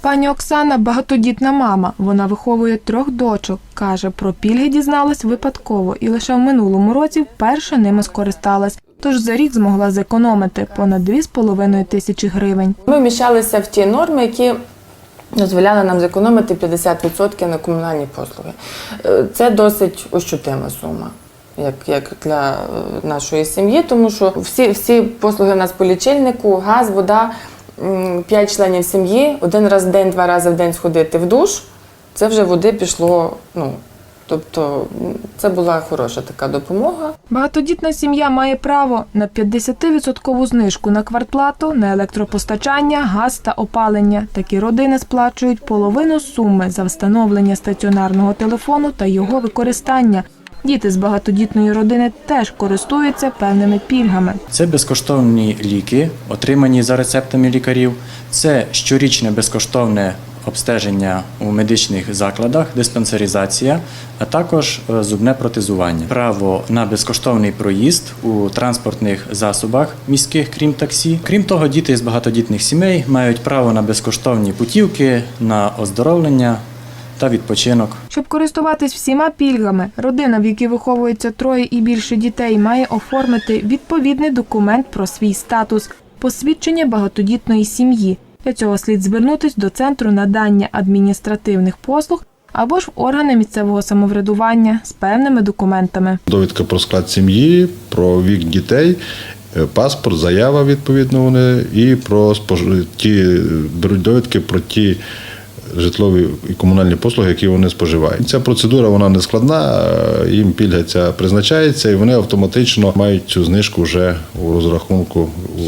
Пані Оксана багатодітна мама. Вона виховує трьох дочок. Каже, про пільги дізналась випадково і лише в минулому році вперше ними скористалась. Тож за рік змогла зекономити понад 2,5 тисячі гривень. Ми вміщалися в ті норми, які дозволяли нам зекономити 50% на комунальні послуги. Е, Це досить ощутима сума. Як, як для е, нашої сім'ї, тому що всі, всі послуги в нас по лічильнику, газ, вода, п'ять членів сім'ї, один раз в день, два рази в день сходити в душ, це вже води пішло. Ну, тобто це була хороша така допомога. Багатодітна сім'я має право на 50% знижку на квартплату, на електропостачання, газ та опалення. Такі родини сплачують половину суми за встановлення стаціонарного телефону та його використання. Діти з багатодітної родини теж користуються певними пільгами. Це безкоштовні ліки, отримані за рецептами лікарів. Це щорічне безкоштовне обстеження у медичних закладах, диспансеризація, а також е, зубне протезування. Право на безкоштовний проїзд у транспортних засобах міських, крім таксі. Крім того, діти з багатодітних сімей мають право на безкоштовні путівки, на оздоровлення та відпочинок. Щоб користуватись всіма пільгами, родина, в якій виховується троє і більше дітей, має оформити відповідний документ про свій статус посвідчення багатодітної сім'ї. Для цього слід звернутись до центру надання адміністративних послуг або ж в органи місцевого самоврядування з певними документами. Довідка про склад сім'ї, про вік дітей, е, паспорт, заява відповідно вони і про спож- ті беруть довідки про ті житлові і комунальні послуги, які вони споживають. Ця процедура вона не складна, е, їм пільга ця призначається, і вони автоматично мають цю знижку вже у розрахунку у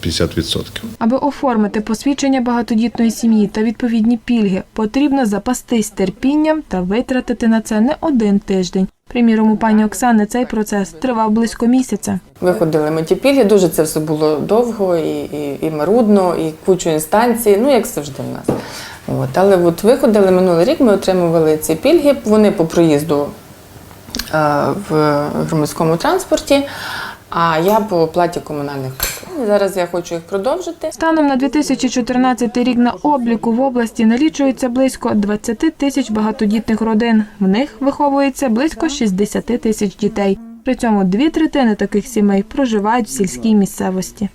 50%. Аби оформити посвідчення багатодітної сім'ї та відповідні пільги, потрібно запастись терпінням та витратити на це не один тиждень. Приміром, у пані Оксани цей процес тривав близько місяця. Виходили ми ті пільги, дуже це все було довго і, і, і марудно, і кучу інстанцій, ну як завжди в нас. От. Але от виходили минулий рік, ми отримували ці пільги, вони по проїзду е, в громадському транспорті, а я по оплаті комунальних послуг. Зараз я хочу їх продовжити. Станом на 2014 рік на обліку в області налічується близько 20 тисяч багатодітних родин. В них виховується близько 60 тисяч дітей. При цьому дві третини таких сімей проживають в сільській місцевості.